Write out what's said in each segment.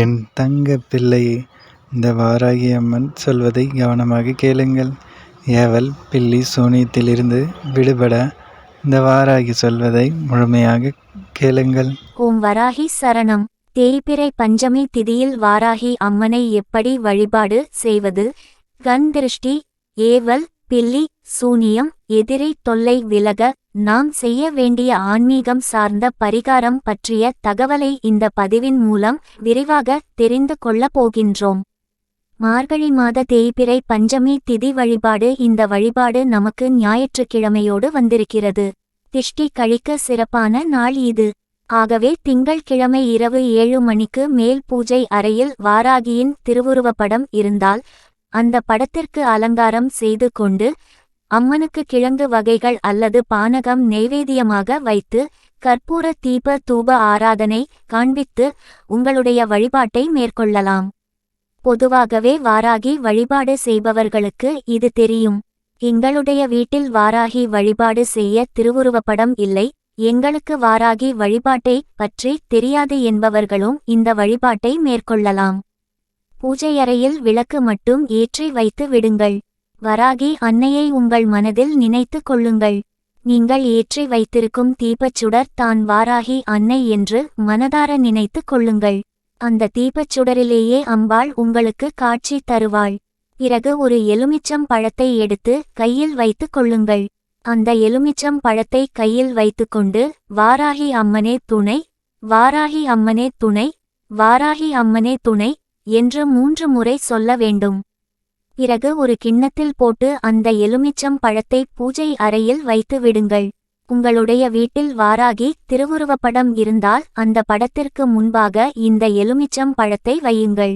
என் தங்க பிள்ளையே இந்த வாராகி அம்மன் சொல்வதை கவனமாக கேளுங்கள். ஏவல் பில்லி சூனியத்திலிருந்து விடுபட இந்த வாராகி சொல்வதை முழுமையாக கேளுங்கள். ஓம் வராகி சரணம். தேய்பிறை பஞ்சமி திதியில் வாராகி அம்மனை எப்படி வழிபாடு செய்வது? கண் திருஷ்டி ஏவல் பில்லி சூனியம் எதிரி தொல்லை விலக நாம் செய்ய வேண்டிய ஆன்மீகம் சார்ந்த பரிகாரம் பற்றிய தகவலை இந்த பதிவின் மூலம் விரிவாக தெரிந்து கொள்ளப் போகின்றோம். மார்கழி மாத தேய்பிறை பஞ்சமி திதி வழிபாடு இந்த வழிபாடு நமக்கு ஞாயிற்றுக்கிழமையோடு வந்திருக்கிறது. திஷ்டி கழிக்க சிறப்பான நாள் இது. ஆகவே திங்கள்கிழமை இரவு ஏழு மணிக்கு மேல் பூஜை அறையில் வாராகியின் திருவுருவப்படம் இருந்தால் அந்த படத்திற்கு அலங்காரம் செய்து கொண்டு அம்மனுக்கு கிழங்கு வகைகள் அல்லது பானகம் நெய்வேதியமாக வைத்து கற்பூர தீப தூப ஆராதனை காண்பித்து உங்களுடைய வழிபாட்டை மேற்கொள்ளலாம். பொதுவாகவே வாராகி வழிபாடு செய்பவர்களுக்கு இது தெரியும். எங்களுடைய வீட்டில் வாராகி வழிபாடு செய்ய திருவுருவப்படம் இல்லை. எங்களுக்கு வாராகி வழிபாட்டை பற்றி தெரியாது என்பவர்களும் இந்த வழிபாட்டை மேற்கொள்ளலாம். பூஜையறையில் விளக்கு மட்டும் ஏற்றி வைத்து விடுங்கள். வராகி அன்னையை உங்கள் மனதில் நினைத்து கொள்ளுங்கள். நீங்கள் ஏற்றி வைத்திருக்கும் தீபச்சுடர் தான் வாராகி அன்னை என்று மனதார நினைத்து கொள்ளுங்கள். அந்த தீபச்சுடரிலேயே அம்பாள் உங்களுக்கு காட்சி தருவாள். பிறகு ஒரு எலுமிச்சம் பழத்தை எடுத்து கையில் வைத்துக் கொள்ளுங்கள். அந்த எலுமிச்சம் பழத்தை கையில் வைத்துக்கொண்டு வாராகி அம்மனே துணை வாராகி அம்மனே துணை வாராகி அம்மனே துணை என்று மூன்று முறை சொல்ல வேண்டும். பிறகு ஒரு கிண்ணத்தில் போட்டு அந்த எலுமிச்சம் பழத்தை பூஜை அறையில் வைத்து விடுங்கள். உங்களுடைய வீட்டில் வாராகி திருவுருவப்படம் இருந்தால் அந்த படத்திற்கு முன்பாக இந்த எலுமிச்சம் பழத்தை வையுங்கள்.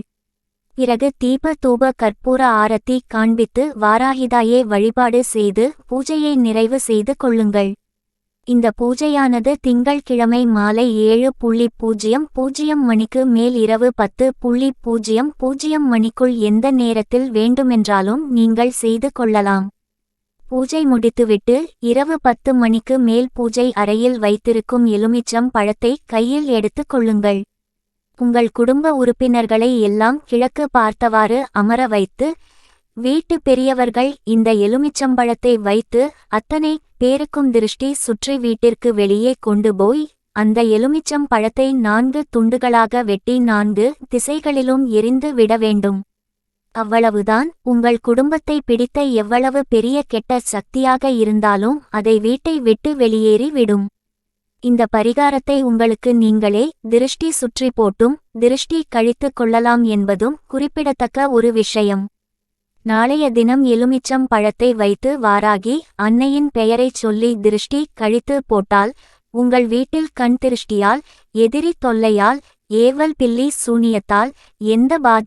பிறகு தீப தூப கற்பூர ஆரத்தி காண்பித்து வாராகிதாயே வழிபாடு செய்து பூஜையை நிறைவு செய்து கொள்ளுங்கள். இந்த பூஜையானது திங்கள்கிழமை மாலை ஏழு புள்ளி பூஜ்ஜியம் பூஜ்ஜியம் மணிக்கு மேல் இரவு பத்து புள்ளி பூஜ்ஜியம் பூஜ்ஜியம் மணிக்குள் எந்த நேரத்தில் வேண்டுமென்றாலும் நீங்கள் செய்து கொள்ளலாம். பூஜை முடித்துவிட்டு இரவு பத்து மணிக்கு மேல் பூஜை அறையில் வைத்திருக்கும் எலுமிச்சம் பழத்தை கையில் எடுத்துக் கொள்ளுங்கள். உங்கள் குடும்ப உறுப்பினர்களை எல்லாம் கிழக்கு பார்த்தவாறு அமர வைத்து வீட்டு பெரியவர்கள் இந்த எலுமிச்சம்பழத்தை வைத்து அத்தனை பேருக்கும் திருஷ்டி சுற்றி வீட்டிற்கு வெளியே கொண்டு போய் அந்த எலுமிச்சம் பழத்தை நான்கு துண்டுகளாக வெட்டி நான்கு திசைகளிலும் எரிந்து விட வேண்டும். அவ்வளவுதான். உங்கள் குடும்பத்தை பிடித்த எவ்வளவு பெரிய கெட்ட சக்தியாக இருந்தாலும் அதை வீட்டை விட்டு வெளியேறி விடும். இந்த பரிகாரத்தை உங்களுக்கு நீங்களே திருஷ்டி சுற்றி போட்டும் திருஷ்டி கழித்துக் கொள்ளலாம் என்பதும் குறிப்பிடத்தக்க ஒரு விஷயம். நாளைய தினம் எலுமிச்சம் பழத்தை வைத்து வாராகி அன்னையின் பெயரைச் சொல்லி திருஷ்டி கழித்து போட்டால் உங்கள் வீட்டில் கண் திருஷ்டியால் எதிரி தொல்லையால் ஏவல் பில்லி சூனியத்தால் எந்த பாதிப்பு